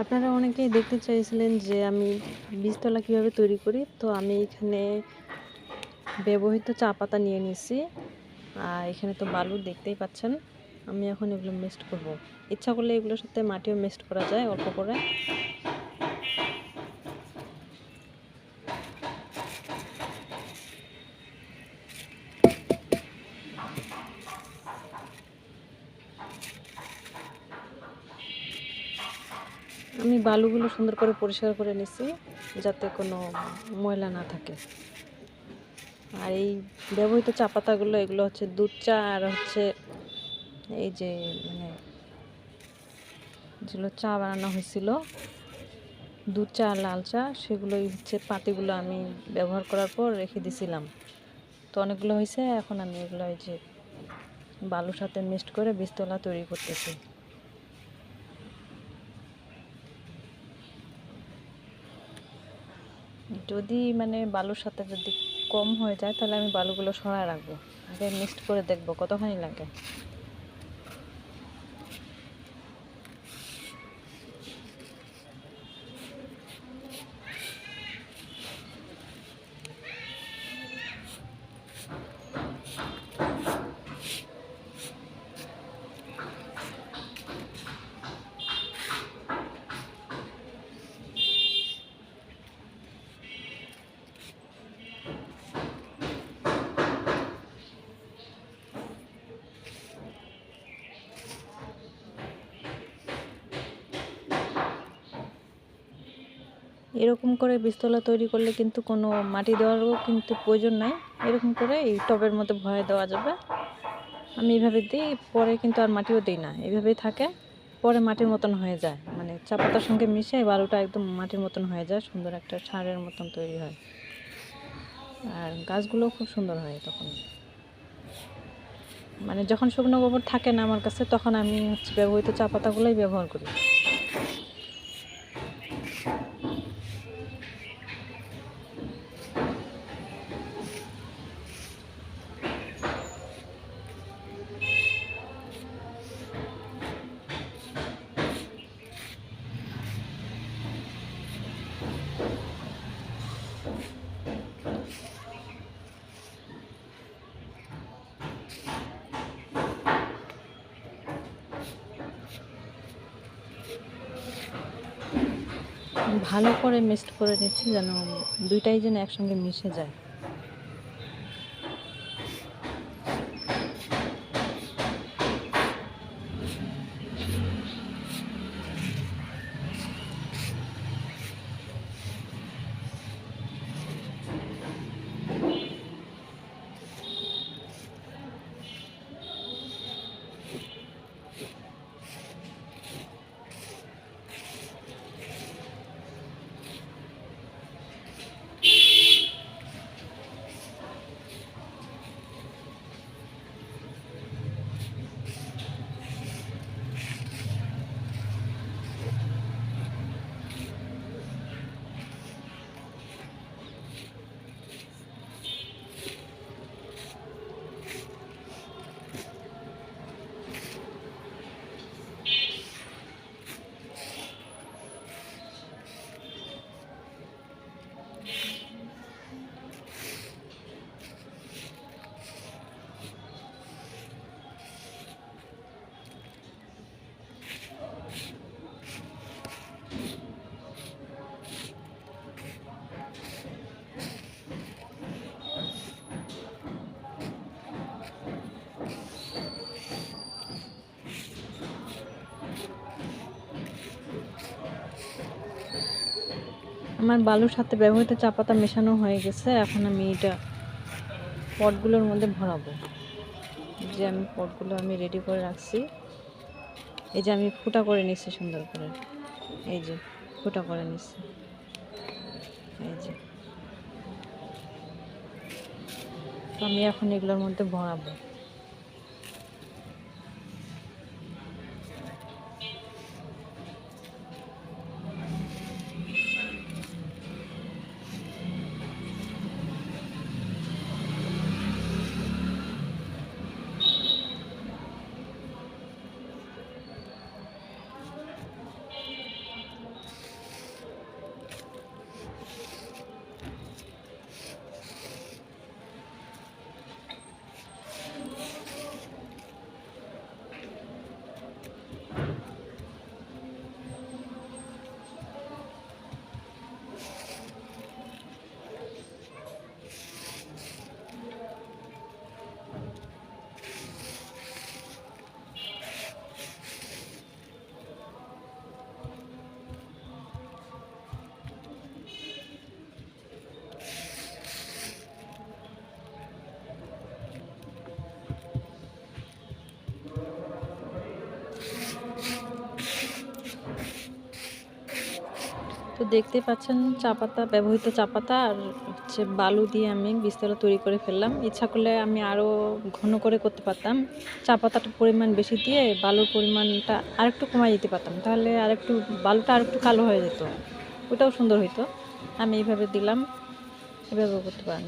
আপনারা অনেকেই দেখতে চাইছিলেন যে আমি বীজতলা কীভাবে তৈরি করি, তো আমি এখানে ব্যবহৃত চা পাতা নিয়ে নিছি। আর এখানে তো বালু দেখতেই পাচ্ছেন, আমি এখন এগুলো মেস্ট করব। ইচ্ছা করলে এগুলোর সাথে মাটিও মেস্ট করা যায় অল্প করে। আমি বালুগুলো সুন্দর করে পরিষ্কার করে নিছি, যাতে কোনো ময়লা না থাকে। আর এই ব্যবহৃত চা পাতাগুলো, এগুলো হচ্ছে দুধ চা আর হচ্ছে এই যে মানে যেগুলো চা বানানো হয়েছিল, দুধ চা আর লাল চা, সেগুলোই হচ্ছে পাতিগুলো আমি ব্যবহার করার পর রেখে দিছিলাম। তো অনেকগুলো হয়েছে, এখন আমি এগুলো এই যে বালুর সাথে মিক্সড করে বীজতলা তৈরি করতেছি। যদি মানে বালুর সাথে যদি কম হয়ে যায়, তাহলে আমি বালুগুলো সরায় রাখব। আগে মিক্সড করে দেখব, কতখানি লাগে। এরকম করে বীজতলা তৈরি করলে কিন্তু কোনো মাটি দেওয়ারও কিন্তু প্রয়োজন নাই। এরকম করে এই টবের মধ্যে ভয়ে দেওয়া যাবে। আমি এইভাবে দিই, পরে কিন্তু আর মাটিও দিই না। এইভাবেই থাকে, পরে মাটির মতন হয়ে যায়। মানে চা পাতার সঙ্গে মিশে বালুটা একদম মাটির মতন হয়ে যায়, সুন্দর একটা সারের মতন তৈরি হয়। আর গাছগুলো খুব সুন্দর হয় তখন। মানে যখন শুকনো গোবর থাকে না আমার কাছে, তখন আমি হচ্ছে ব্যবহৃত চা পাতাগুলোই ব্যবহার করি। ভালো করে মিক্সড করে নিচ্ছি যেন দুইটাই যেন একসঙ্গে মিশে যায়। আমার বালুর সাথে ব্যবহৃত চা পাতা মেশানো হয়ে গেছে, এখন আমি এটা পটগুলোর মধ্যে ভরাবো। যে আমি পটগুলো আমি রেডি করে রাখছি। এই যে আমি ফুটা করে নিচ্ছি সুন্দর করে। এই যে ফুটা করে নিচ্ছি এই যে। আমি এখন এগুলোর মধ্যে ভরাবো। তো দেখতে পাচ্ছেন চাপাতা, ব্যবহৃত চাপাতা আর হচ্ছে বালু দিয়ে আমি বিস্তারা তৈরি করে ফেললাম। ইচ্ছা করলে আমি আরও ঘন করে করতে পারতাম। চা পাতাটার পরিমাণ বেশি দিয়ে বালুর পরিমাণটা আরেকটু কমাই দিতে পারতাম। তাহলে আরেকটু বালুটা আরেকটু কালো হয়ে যেত। ওটাও সুন্দর হইতো। আমি এইভাবে দিলাম। এভাবে করতে পারেন।